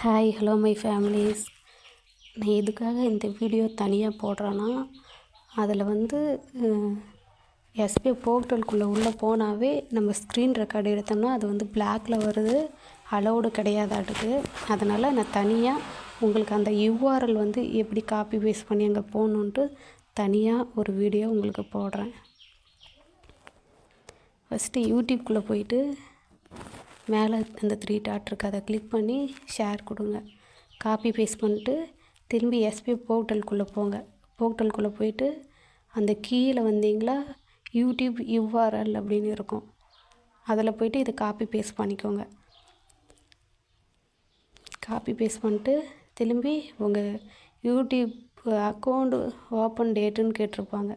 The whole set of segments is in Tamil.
ஹாய் ஹலோ மை ஃபேமிலிஸ் நான் எதுக்காக இந்த வீடியோ தனியாக போடுறேன்னா அதில் வந்து எஸ்பி போர்ட்டலுக்குள்ளே உள்ளே போனாவே நம்ம ஸ்க்ரீன் ரெக்கார்டு எடுத்தோம்னா அது வந்து பிளாக்ல வருது அலௌடு கிடையாதாட்டுக்கு. அதனால் நான் தனியாக உங்களுக்கு அந்த யூஆர்எல் வந்து எப்படி காப்பி பேஸ்ட் பண்ணி அங்கே போகணுன்ட்டு தனியாக ஒரு வீடியோ உங்களுக்கு போடுறேன். ஃபஸ்ட்டு யூடியூப்குள்ளே போயிட்டு மேலே அந்த த்ரீ டாட் இருக்குது அதை கிளிக் பண்ணி ஷேர் கொடுங்க. காப்பி பேஸ்ட் பண்ணிட்டு திரும்பி எஸ்பி போர்ட்டலுக்குள்ளே போங்க. போர்ட்டலுக்குள்ளே போயிட்டு அந்த கீழே வந்தீங்களா யூடியூப் யூஆர்எல் அப்படின்னு இருக்கும். அதில் போயிட்டு இதை காப்பி பேஸ்ட் பண்ணிக்கோங்க. காப்பி பேஸ்ட் பண்ணிட்டு திரும்பி உங்கள் யூடியூப் அக்கௌண்ட்டு ஓப்பன் டேட்டுன்னு கேட்டிருப்பாங்க.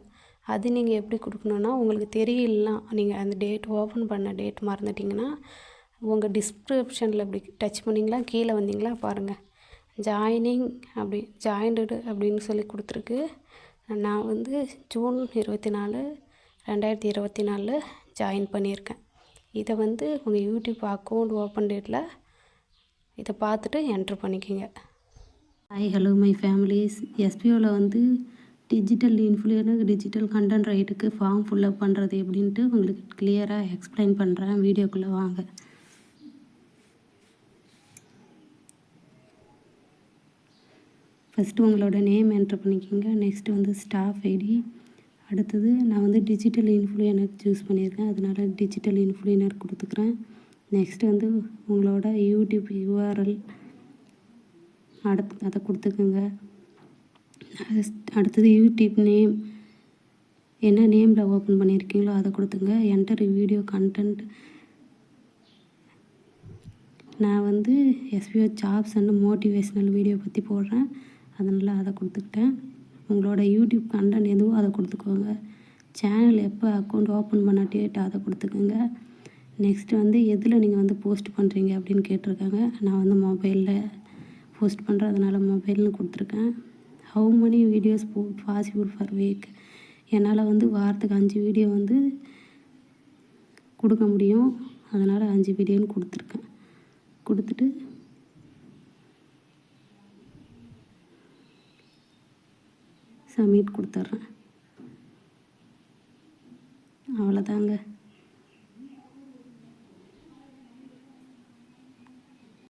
அது நீங்கள் எப்படி கொடுக்கணுன்னா உங்களுக்கு தெரியலாம் நீங்கள் அந்த டேட் ஓப்பன் பண்ண டேட் மறந்துட்டிங்கன்னா உங்கள் டிஸ்கிரிப்ஷனில் இப்படி டச் பண்ணிங்களா? கீழே வந்தீங்களா? பாருங்கள் ஜாயினிங் அப்படி ஜாயின்டு அப்படின்னு சொல்லி கொடுத்துருக்கு. நான் வந்து ஜூன் இருபத்தி நாலு ரெண்டாயிரத்தி இருபத்தி நாலில் ஜாயின் பண்ணியிருக்கேன். இதை வந்து உங்கள் யூடியூப் அக்கௌண்ட் ஓப்பன் டேட்டில் இதை பார்த்துட்டு என்ட்ரு பண்ணிக்கோங்க. ஹாய் ஹலோ மை ஃபேமிலிஸ் எஸ்பிஓவில் வந்து டிஜிட்டல் இன்ஃப்ளூயனுக்கு டிஜிட்டல் கண்டென்ட் ரைட்டுக்கு ஃபார்ம் ஃபில்லப் பண்ணுறது எப்படின்ட்டு உங்களுக்கு கிளியராக எக்ஸ்பிளைன் பண்ணுறேன் வீடியோக்குள்ளே வாங்க. ஃபஸ்ட்டு உங்களோட நேம் என்ட்ரு பண்ணிக்கோங்க. நெக்ஸ்ட்டு வந்து ஸ்டாஃப் ஐடி அடுத்தது நான் வந்து டிஜிட்டல் இன்ஃப்ளூயனர் சூஸ் பண்ணியிருக்கேன். அதனால் டிஜிட்டல் இன்ஃப்ளூயனர் கொடுத்துக்கிறேன். நெக்ஸ்ட்டு வந்து உங்களோட யூடியூப் யூஆர்எல் அடுத்து அதை கொடுத்துக்கோங்க. அடுத்தது யூடியூப் நேம் என்ன நேமில் ஓப்பன் பண்ணியிருக்கீங்களோ அதை கொடுத்துங்க என்டர் வீடியோ கண்டென்ட் நான் வந்து SPO jobs and motivational video பற்றி போடுறேன். அதனால் அதை கொடுத்துக்கிட்டேன். உங்களோட யூடியூப் கண்டென்ட் எதுவோ அதை கொடுத்துக்கோங்க. சேனல் எப்போ அக்கௌண்ட் ஓப்பன் பண்ண டேட் அதை கொடுத்துக்கோங்க. நெக்ஸ்ட்டு வந்து எதில் நீங்கள் வந்து போஸ்ட் பண்ணுறீங்க அப்படின்னு கேட்டிருக்காங்க. நான் வந்து மொபைலில் போஸ்ட் பண்ணுறதுனால மொபைல்னு கொடுத்துருக்கேன். ஹவு மணி வீடியோஸ் போ பாசிபிள் ஃபார் வீக் என்னால் வந்து வாரத்துக்கு அஞ்சு வீடியோ வந்து கொடுக்க முடியும். அதனால் அஞ்சு வீடியோன்னு கொடுத்துருக்கேன். கொடுத்துட்டு சப்மிட் கொடுத்துட்றேன். அவ்வளோதாங்க.